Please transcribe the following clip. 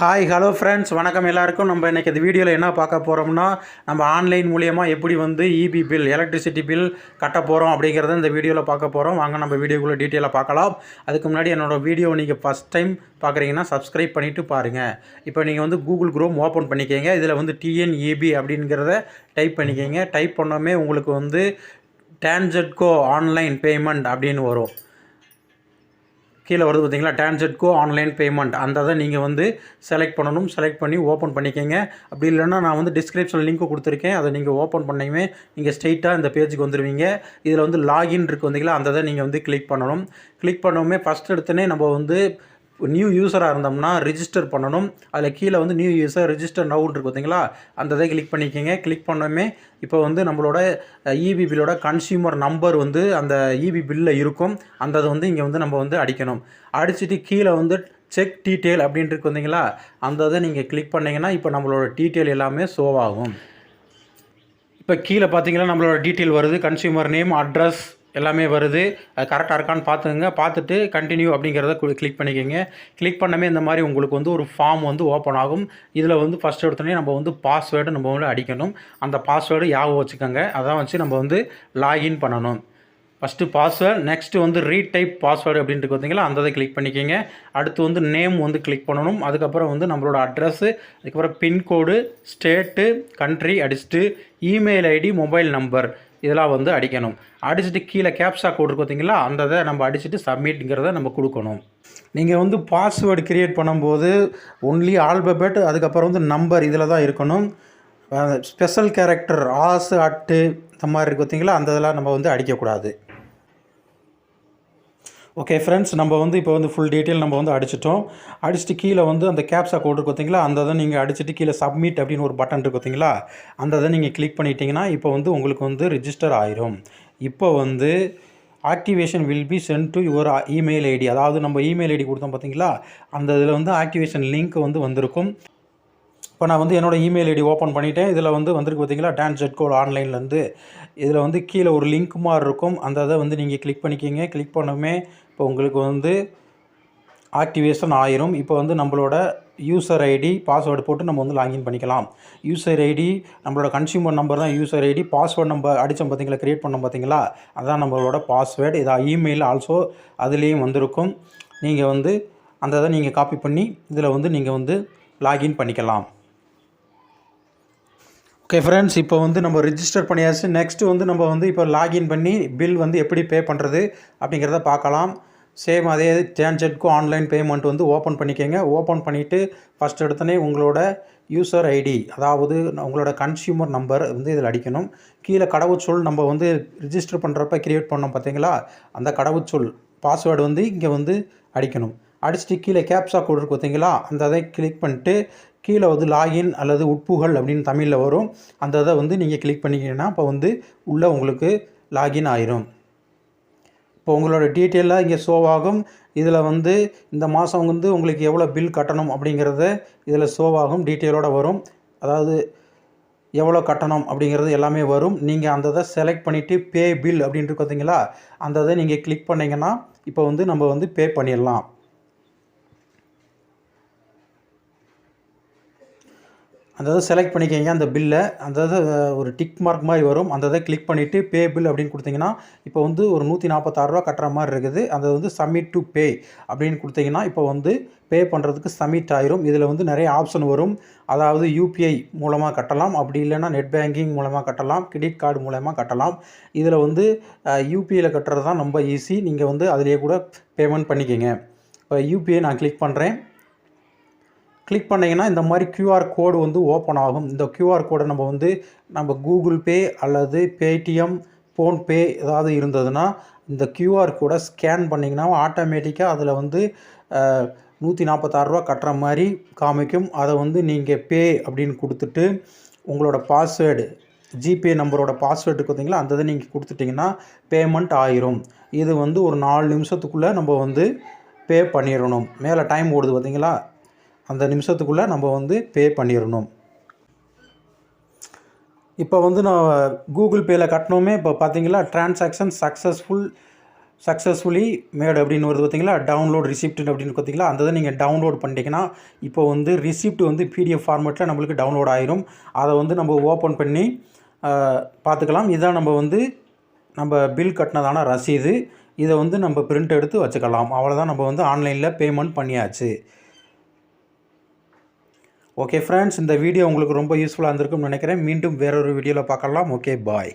Hi hello friends வணக்கம் எல்லாருக்கும். நம்ம இன்றைக்கி இந்த வீடியோவில் என்ன பார்க்க போகிறோம்னா நம்ம ஆன்லைன் மூலியமாக எப்படி வந்து இபி பில் எலக்ட்ரிசிட்டி பில் கட்ட போகிறோம் அப்படிங்கிறத இந்த வீடியோவில் பார்க்க போகிறோம் வாங்க நம்ம வீடியோக்குள்ளே டீட்டெயிலாக பார்க்கலாம். அதுக்கு முன்னாடி என்னோடய வீடியோ நீங்கள் ஃபஸ்ட் டைம் பார்க்குறீங்கன்னா சப்ஸ்கிரைப் பண்ணிவிட்டு பாருங்கள் இப்போ நீங்கள் வந்து கூகுள் குரோம் ஓப்பன் பண்ணிக்கோங்க. இதில் வந்து டிஎன்இபி அப்படிங்கிறத டைப் பண்ணிக்கோங்க. டைப் பண்ணோமே உங்களுக்கு வந்து டான்ஜெட்கோ ஆன்லைன் பேமெண்ட் அப்படின்னு வரும். கீழே வருது பார்த்தீங்களா? டான்ஜெட்கோ ஆன்லைன் பேமெண்ட் அந்த இதை நீங்கள் வந்து செலக்ட் பண்ணணும். செலக்ட் பண்ணி ஓப்பன் பண்ணிக்கங்க. அப்படி இல்லைன்னா நான் வந்து டிஸ்கிரிப்ஷன் லிங்க் கொடுத்துருக்கேன். அதை நீங்கள் ஓப்பன் பண்ணிங்கமே நீங்கள் ஸ்ட்ரெயிட்டாக இந்த பேஜுக்கு வந்துடுவீங்க இதில் வந்து லாகின் இருக்குது வந்தீங்களா அந்த இதை நீங்கள் வந்து கிளிக் பண்ணணும். கிளிக் பண்ணவுமே ஃபஸ்ட் எடுத்தோடனே நம்ம வந்து நியூ யூஸராக இருந்தோம்னா ரிஜிஸ்டர் பண்ணணும். அதில் கீழே வந்து நியூ யூஸர் ரிஜிஸ்டர் நவுன் பார்த்தீங்களா அந்த இதை கிளிக் பண்ணிக்கோங்க. கிளிக் பண்ணோமே இப்போ வந்து நம்மளோட இபி பில்லோட கன்சியூமர் நம்பர் வந்து அந்த இபி பில்லில் இருக்கும். அந்த அதை வந்து இங்கே வந்து நம்ம வந்து அடிக்கணும். அடிச்சுட்டு கீழே வந்து செக் டீட்டெயில் அப்படின்ட்டு வந்தீங்களா அந்த இதை நீங்கள் கிளிக் பண்ணிங்கன்னா இப்போ நம்மளோட டீட்டெயில் எல்லாமே ஷோவாகும் ஆகும். இப்போ கீழே பார்த்தீங்கன்னா நம்மளோட டீட்டெயில் வருது. கன்சியூமர் நேம் அட்ரஸ் எல்லாமே வருது. அது கரெக்டாக இருக்கான்னு பார்த்துங்க பார்த்துட்டு கண்டினியூ அப்படிங்கிறத கிளிக் பண்ணிக்கோங்க. கிளிக் பண்ணமே இந்த மாதிரி உங்களுக்கு வந்து ஒரு ஃபார்ம் வந்து ஓப்பன் ஆகும். இதில் வந்து ஃபஸ்ட் எடுத்தோடனே நம்ம வந்து பாஸ்வேர்டு நம்ம வந்து அடிக்கணும். அந்த பாஸ்வேர்டு ஞாபகம் வச்சுக்கோங்க. அதான் வச்சு நம்ம வந்து லாகின் பண்ணணும். ஃபஸ்ட்டு பாஸ்வேர்டு நெக்ஸ்ட்டு வந்து ரீடைப் பாஸ்வேர்டு அப்படின்ட்டு பார்த்தீங்களா அந்த இதை கிளிக் பண்ணிக்கோங்க. அடுத்து வந்து நேம் வந்து கிளிக் பண்ணணும். அதுக்கப்புறம் வந்து நம்மளோட அட்ரஸ்ஸு அதுக்கப்புறம் பின்கோடு ஸ்டேட்டு கண்ட்ரி அடிச்சுட்டு இமெயில் ஐடி மொபைல் நம்பர் இதெல்லாம் வந்து அடிக்கணும். அடிச்சுட்டு கீழே கேப்சா கோட் இருக்கு பார்த்தீங்களா? அந்த இதை நம்ம அடிச்சுட்டு சப்மிட்ங்கிறத நம்ம கொடுக்கணும். நீங்கள் வந்து பாஸ்வேர்டு கிரியேட் பண்ணும்போது ஒன்லி ஆல்பபெட் அதுக்கப்புறம் வந்து நம்பர் இதில் தான் இருக்கணும். ஸ்பெஷல் கேரக்டர் ஆசு அட்டு இந்த மாதிரி இருக்கு பார்த்தீங்களா? அந்த இதெல்லாம் நம்ம வந்து அடிக்கக்கூடாது. ஓகே ஃப்ரெண்ட்ஸ் நம்ம வந்து இப்போ வந்து ஃபுல் டீட்டெயில் நம்ம வந்து அடிச்சிட்டோம். அடிச்சுட்டு கீழே வந்து அந்த கேப்ஸா கோட் இருக்கு பார்த்தீங்களா அந்த இதை நீங்கள் அடிச்சுட்டு கீழே சப்மிட் அப்படின்னு ஒரு பட்டன் இருக்கு பார்த்தீங்களா அந்த இதை நீங்கள் கிளிக் பண்ணிட்டீங்கன்னா இப்போ வந்து உங்களுக்கு வந்து ரிஜிஸ்டர் ஆயிரும். இப்போ வந்து activation will be sent to your email ID அதாவது நம்ம இமெயில் ஐடி கொடுத்தோம் பார்த்தீங்களா அந்த இதில் வந்து ஆக்டிவேஷன் லிங்க் வந்து வந்திருக்கும். இப்போ நான் வந்து என்னோடய இமெயில் ஐடி ஓப்பன் பண்ணிட்டேன். இதில் வந்து வந்திருக்கு பார்த்தீங்களா டான்ஸ் ஜெட் கோட் ஆன்லைன்லேருந்து இதில் வந்து கீழே ஒரு லிங்க் மாதிரி இருக்கும். அந்த இதை வந்து நீங்கள் கிளிக் பண்ணிக்கிங்க. கிளிக் பண்ணுமே இப்போ உங்களுக்கு வந்து ஆக்டிவேஷன் ஆயிரும். இப்போ வந்து நம்மளோட யூசர் ஐடி பாஸ்வேர்டு போட்டு நம்ம வந்து லாகின் பண்ணிக்கலாம். யூசர் ஐடி நம்மளோட கன்சியூமர் நம்பர் தான் யூசர் ஐடி பாஸ்வேர்டு நம்ம அடித்தோம் பார்த்தீங்களா? க்ரியேட் பண்ணோம் பார்த்தீங்களா? அதான் நம்மளோட பாஸ்வேர்டு இதாக இமெயில் ஆல்சோ அதுலேயும் வந்திருக்கும். நீங்கள் வந்து அந்த இதை நீங்கள் காப்பி பண்ணி இதில் வந்து நீங்கள் வந்து லாகின் பண்ணிக்கலாம். ஓகே ஃப்ரெண்ட்ஸ் இப்போ வந்து நம்ம ரிஜிஸ்டர் பண்ணியாச்சு. நெக்ஸ்ட்டு வந்து நம்ம வந்து இப்போ லாகின் பண்ணி பில் வந்து எப்படி பே பண்ணுறது அப்படிங்கிறத பார்க்கலாம். சேம் அதே டேன்ஜெட்க்கும் ஆன்லைன் பேமெண்ட் வந்து ஓப்பன் பண்ணிக்கோங்க. ஓப்பன் பண்ணிவிட்டு ஃபஸ்ட் எடுத்தோடனே உங்களோட யூசர் ஐடி அதாவது உங்களோட கன்சியூமர் நம்பர் வந்து இதில் அடிக்கணும். கீழே கடவுச்சொல் நம்ம வந்து ரிஜிஸ்டர் பண்ணுறப்ப க்ரியேட் பண்ணோம் பார்த்தீங்களா? அந்த கடவுச்சொல் பாஸ்வேர்டு வந்து இங்கே வந்து அடிக்கணும். அடிச்சுட்டு கீழே கேப்ஸா கோட் இருக்கு பார்த்தீங்களா? அந்த அதை கிளிக் பண்ணிட்டு கீழே வந்து லாகின் அல்லது உட்புகழ் அப்படின்னு தமிழில் வரும். அந்த இதை வந்து நீங்கள் கிளிக் பண்ணிக்கிங்கன்னா இப்போ வந்து உள்ளே உங்களுக்கு லாகின் ஆயிரும். இப்போ உங்களோட டீட்டெயிலாக இங்கே ஷோ ஆகும். இதில் வந்து இந்த மாதம் வந்து உங்களுக்கு எவ்வளோ பில் கட்டணும் அப்படிங்கிறத இதில் ஷோ ஆகும் டீட்டெயிலோடு வரும். அதாவது எவ்வளோ கட்டணம் அப்படிங்கிறது எல்லாமே வரும். நீங்கள் அந்த இதை செலக்ட் பண்ணிவிட்டு பே பில் அப்படின்ட்டு பார்த்தீங்களா அந்த இதை நீங்கள் கிளிக் பண்ணிங்கன்னா இப்போ வந்து நம்ம வந்து பே பண்ணிடலாம். அந்த இதை செலக்ட் பண்ணிக்கோங்க. அந்த பில்லை அந்த இதை ஒரு டிக் மார்க் மாதிரி வரும். அந்த இதை கிளிக் பண்ணிவிட்டு பே பில் அப்படின்னு கொடுத்தீங்கன்னா இப்போ வந்து ஒரு நூற்றி நாற்பத்தாறுரூவா கட்டுற மாதிரி இருக்குது. அதை வந்து சப்மிட் டு பே அப்படின்னு கொடுத்தீங்கன்னா இப்போ வந்து பே பண்ணுறதுக்கு சப்மிட் ஆயிரும். இதில் வந்து நிறைய ஆப்ஷன் வரும். அதாவது யூபிஐ மூலமாக கட்டலாம். அப்படி இல்லைன்னா நெட் பேங்கிங் மூலமாக கட்டலாம். கிரெடிட் கார்டு மூலமாக கட்டலாம். இதில் வந்து யூபிஐயில் கட்டுறது தான் ரொம்ப ஈஸி நீங்கள் வந்து அதிலேயே கூட பேமெண்ட் பண்ணிக்கோங்க. இப்போ யூபிஐ நான் கிளிக் பண்ணுறேன் கிளிக் பண்ணிங்கன்னா இந்த மாதிரி க்யூஆர் கோடு வந்து ஓப்பன் ஆகும். இந்த க்யூஆர் கோடை நம்ம வந்து நம்ம கூகுள் பே அல்லது பேடிஎம் ஃபோன்பே ஏதாவது இருந்ததுன்னா இந்த க்யூஆர் கோடை ஸ்கேன் பண்ணிங்கன்னா ஆட்டோமேட்டிக்காக அதில் வந்து நூற்றி நாற்பத்தாறுரூவா கட்டுற மாதிரி காமிக்கும். அதை வந்து நீங்கள் பே அப்படின்னு கொடுத்துட்டு உங்களோட பாஸ்வேர்டு ஜிபே நம்பரோட பாஸ்வேர்டு பார்த்தீங்களா அந்த இதை நீங்கள் கொடுத்துட்டிங்கன்னா பேமெண்ட் ஆயிரும். இது வந்து ஒரு நாலு நிமிஷத்துக்குள்ளே நம்ம வந்து பே பண்ணிடணும். மேலே டைம் ஓடுது பார்த்தீங்களா அந்த நிமிஷத்துக்குள்ளே நம்ம வந்து பே பண்ணிடணும் இப்போ வந்து நான் கூகுள் பேயில் கட்டினோமே இப்போ பார்த்தீங்களா டிரான்சாக்ஷன் சக்ஸஸ்ஃபுல் சக்ஸஸ்ஃபுல்லி மேட் அப்படின்னு வருது பார்த்தீங்களா டவுன்லோட் ரிசிப்ட் அப்படின்னு பார்த்தீங்களா அந்த இதை நீங்கள் டவுன்லோட் பண்ணிட்டீங்கன்னா இப்போ வந்து ரிசிப்ட் வந்து பிடிஎஃப் ஃபார்மேட்டில் நம்மளுக்கு டவுன்லோட் ஆயிரும். அதை வந்து நம்ம ஓப்பன் பண்ணி பார்த்துக்கலாம் இதான் நம்ம வந்து நம்ம பில் கட்டினதான ரசீது. இதை வந்து நம்ம பிரிண்ட் எடுத்து வச்சுக்கலாம். அவ்வளோதான் நம்ம வந்து ஆன்லைனில் பேமெண்ட் பண்ணியாச்சு. ஓகே ஃப்ரெண்ட்ஸ் இந்த வீடியோ உங்களுக்கு ரொம்ப யூஸ்ஃபுல்லாக இருந்திருக்கும்னு நினைக்கிறேன். மீண்டும் வேறொரு வீடியோவில் பார்க்கலாம். Okay bye